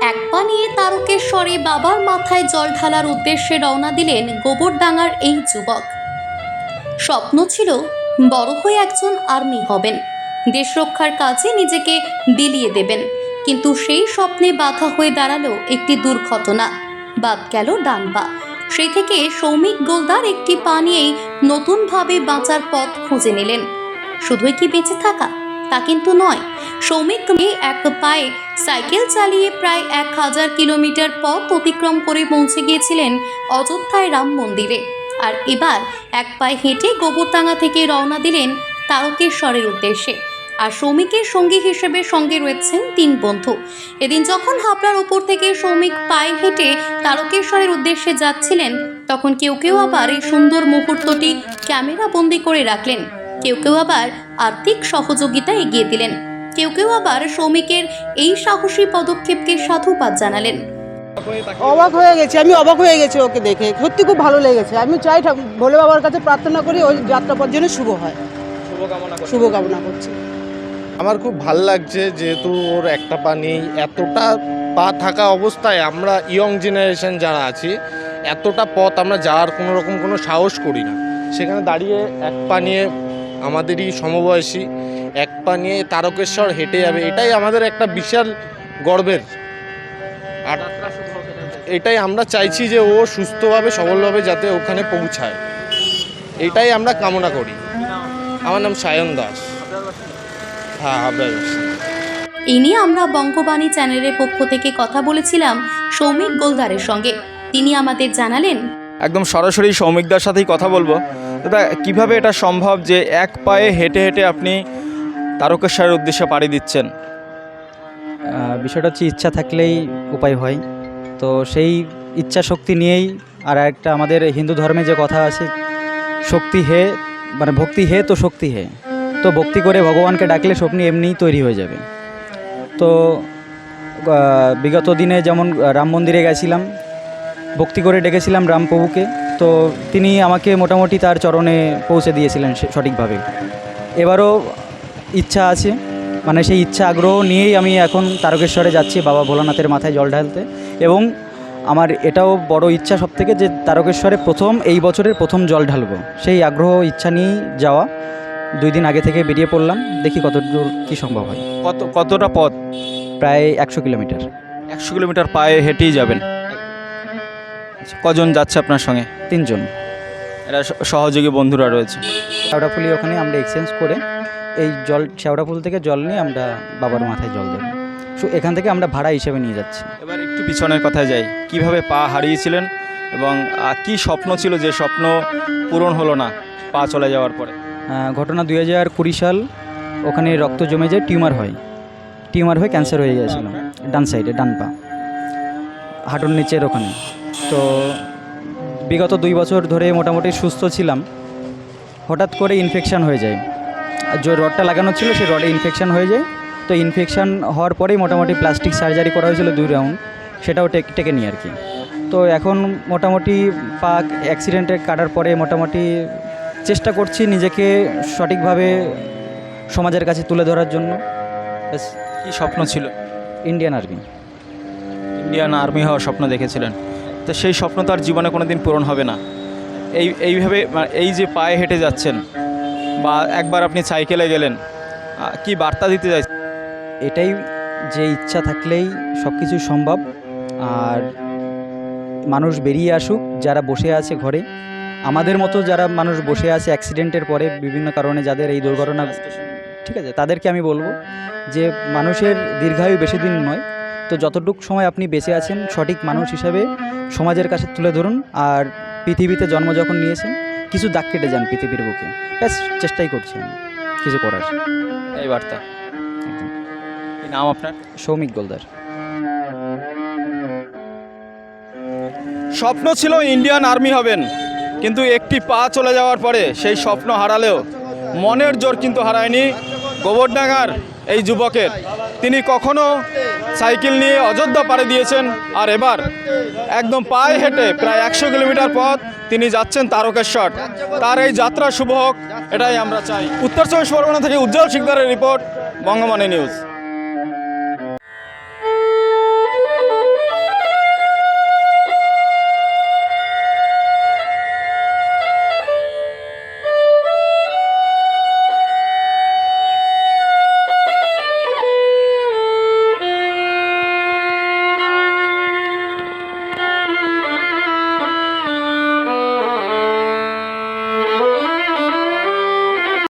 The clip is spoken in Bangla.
এক পা নিয়ে তারকেশ্বরে বাবার মাথায় জল ঢালার উদ্দেশ্যে রওনা দিলেন গোবরডাঙ্গার এই যুবক। স্বপ্ন ছিল বড় হয়ে একজন আর্মি হবেন। দেশ রক্ষার কাজে নিজেকে বিলিয়ে দেবেন। কিন্তু সেই স্বপ্নে বাধা হয়ে দাঁড়াল একটি দুর্ঘটনা। বাদ গেল ডান পা সেই থেকে সৌমিক গোলদার একটি পা নিয়েই নতুনভাবে বাঁচার পথ খুঁজে নিলেন। শুধুই কি বেঁচে থাকা? তা কিন্তু নয়। সৌমিক এক পায়ে সাইকেল চালিয়ে প্রায় এক হাজার কিলোমিটার পথ অতিক্রম করে পৌঁছে গিয়েছিলেন অযোধ্যায় রাম মন্দিরে। আর এবার এক পায়ে হেঁটে গোবরডাঙ্গা থেকে রওনা দিলেন তারকেশ্বরের উদ্দেশ্যে। আর সৌমিকের সঙ্গী হিসেবে সঙ্গে রয়েছেন তিন বন্ধু। এদিন যখন হাবড়ার ওপর থেকে সৌমিক পায়ে হেঁটে তারকেশ্বরের উদ্দেশ্যে যাচ্ছিলেন, তখন কেউ কেউ আবার এই সুন্দর মুহূর্তটি ক্যামেরা বন্দি করে রাখলেন। কেউ কেউ আবার আর্থিক সহযোগিতা এগিয়ে দিলেন। কেউ কেউ আবার শ্রমিকের এই সাহসী পদক্ষেপকে সাধুবাদ জানালেন। অবাক হয়ে গেছি আমি অবাক হয়ে গেছি ওকে দেখে। সত্যি খুব ভালো লেগেছে। আমি চাই ভোলে বাবার কাছে প্রার্থনা করি ওই যাত্রাপথ যেন শুভ হয়। শুভ কামনা করছি। আমার খুব ভালো লাগছে যেহেতু ওর একটা পা নেই এতটা পা থাকা অবস্থায় আমরা ইয়ং জেনারেশন যারা আছি এতটা পথ আমরা যাওয়ার কোনো রকম কোনো সাহস করি না। সেখানে দাঁড়িয়ে এক পা নিয়ে আমাদেরই সমবয়সী এক পা নিয়ে তারকেশ্বর হেঁটে যাবে এটাই আমাদের একটা বিশাল গর্বের। আর এটাই আমরা চাইছি যে ও সুস্থভাবে সবলভাবে যাতে ওখানে পৌঁছায়। এটাই আমরা কামনা করি। আমার নাম সায়ন দাস। হ্যাঁ। এই নিয়ে আমরা বঙ্গবাণী চ্যানেলের পক্ষ থেকে কথা বলেছিলাম সৌমিক গোলদারের সঙ্গে। তিনি আমাদের জানালেন একদম সরাসরি সৌমিকদার সাথেই কথা বলব। দাদা কীভাবে এটা সম্ভব যে এক পায়ে হেঁটে হেঁটে আপনি তারকেশ্বরের উদ্দেশ্যে পাড়ি দিচ্ছেন। বিষয়টা হচ্ছে ইচ্ছা থাকলেই উপায় হয়। তো সেই ইচ্ছা শক্তি নিয়েই আর একটা আমাদের হিন্দু ধর্মে যে কথা আছে, শক্তি হে মানে ভক্তি হে তো শক্তি হে। তো ভক্তি করে ভগবানকে ডাকলে স্বপ্নি এমনিই তৈরি হয়ে যাবে। তো বিগত দিনে যেমন রাম মন্দিরে গেছিলাম, ভক্তি করে ডেকেছিলাম রামপ্রভুকে তো তিনি আমাকে মোটামুটি তার চরণে পৌঁছে দিয়েছিলেন সঠিকভাবে। এবারও ইচ্ছা আছে। মানে সেই ইচ্ছা আগ্রহ নিয়েই আমি এখন তারকেশ্বরে যাচ্ছি বাবা ভোলানাথের মাথায় জল ঢালতে। এবং আমার এটাও বড় ইচ্ছা সব থেকে যে তারকেশ্বরে প্রথম এই বছরের প্রথম জল ঢালবো। সেই আগ্রহ ইচ্ছা নিয়েই যাওয়া। দুই দিন আগে থেকে বেরিয়ে পড়লাম। দেখি কত দূর কী সম্ভব হয়। কত কতটা পথ? প্রায় একশো কিলোমিটার। একশো কিলোমিটার পায়ে হেঁটেই যাবেন। আচ্ছা, কজন যাচ্ছে আপনার সঙ্গে? তিনজন। এরা সহযোগী বন্ধুরা রয়েছে। ওখানে আমরা এক্সচেঞ্জ করে এই জল শেওড়াফুল থেকে জল নিয়ে আমরা বাবার মাথায় জল দেবো। সো এখান থেকে আমরা ভাড়া হিসেবে নিয়ে যাচ্ছি। এবার একটু পিছনের কথায় যাই। কীভাবে পা হারিয়েছিলেন এবং কি স্বপ্ন ছিল যে স্বপ্ন পূরণ হলো না পা চলে যাওয়ার পরে? ঘটনা দুই হাজার কুড়ি সাল ওখানে রক্ত জমে যায় টিউমার হয়। টিউমার হয়ে ক্যান্সার হয়ে গিয়েছিল ডান সাইডে ডান পা। হাঁটুর নিচের ওখানে। তো বিগত দুই বছর ধরে মোটামুটি সুস্থ ছিলাম। হঠাৎ করে ইনফেকশান হয়ে যায়। যে রডটা লাগানো ছিল সেই রডে ইনফেকশান হয়ে যায়। তো ইনফেকশান হওয়ার পরেই মোটামুটি প্লাস্টিক সার্জারি করা হয়েছিল দুই রাউন্ড সেটাও টেক টেকে নিই আর কি তো এখন মোটামুটি পা অ্যাক্সিডেন্টে কাটার পরে মোটামুটি চেষ্টা করছি নিজেকে সঠিকভাবে সমাজের কাছে তুলে ধরার জন্য। ব্যাস। কি স্বপ্ন ছিল? ইন্ডিয়ান আর্মি ইন্ডিয়ান আর্মি হওয়ার স্বপ্ন দেখেছিলেন। তো সেই স্বপ্ন তো আর জীবনে কোনো দিন পূরণ হবে না। এই এইভাবে মানে এই যে পায়ে হেঁটে যাচ্ছেন বা একবার আপনি সাইকেলে গেলেন কি বার্তা দিতে চাই? এটাই যে ইচ্ছা থাকলেই সব কিছু সম্ভব। আর মানুষ বেরিয়ে আসুক, যারা বসে আছে ঘরে। আমাদের মতো যারা মানুষ বসে আছে অ্যাক্সিডেন্টের পরে, বিভিন্ন কারণে যাদের এই দুর্ঘটনা ঠিক আছে, তাদেরকে আমি বলব যে মানুষের দীর্ঘায়ু বেশি দিন নয়। তো যতটুকু সময় আপনি বেঁচে আছেন, সঠিক মানুষ হিসাবে সমাজের কাছে তুলে ধরুন। আর পৃথিবীতে জন্ম যখন নিয়েছেন কিছু দাগ কেটে যান পৃথিবীর বুকে। ব্যাস চেষ্টাই করছি আমি। কিছু করার। এই বার্তা। একদম নাম আপনার? সৌমিক গোলদার। স্বপ্ন ছিল ইন্ডিয়ান আর্মি হবেন কিন্তু একটি পা চলে যাওয়ার পরে সেই স্বপ্ন হারালেও মনের জোর কিন্তু হারায়নি গোবরডাঙ্গার এই যুবকের। তিনি কখনো সাইকেল নিয়ে অযোধ্যা পাড়ে দিয়েছেন, আর এবার একদম পায়ে হেঁটে প্রায় একশো কিলোমিটার পথ তিনি যাচ্ছেন তারকেশ্বর। তার এই যাত্রা শুভ হোক, এটাই আমরা চাই। উত্তর চব্বিশ পরগনা থেকে উজ্জ্বল শিকদারের রিপোর্ট, বঙ্গমানি নিউজ।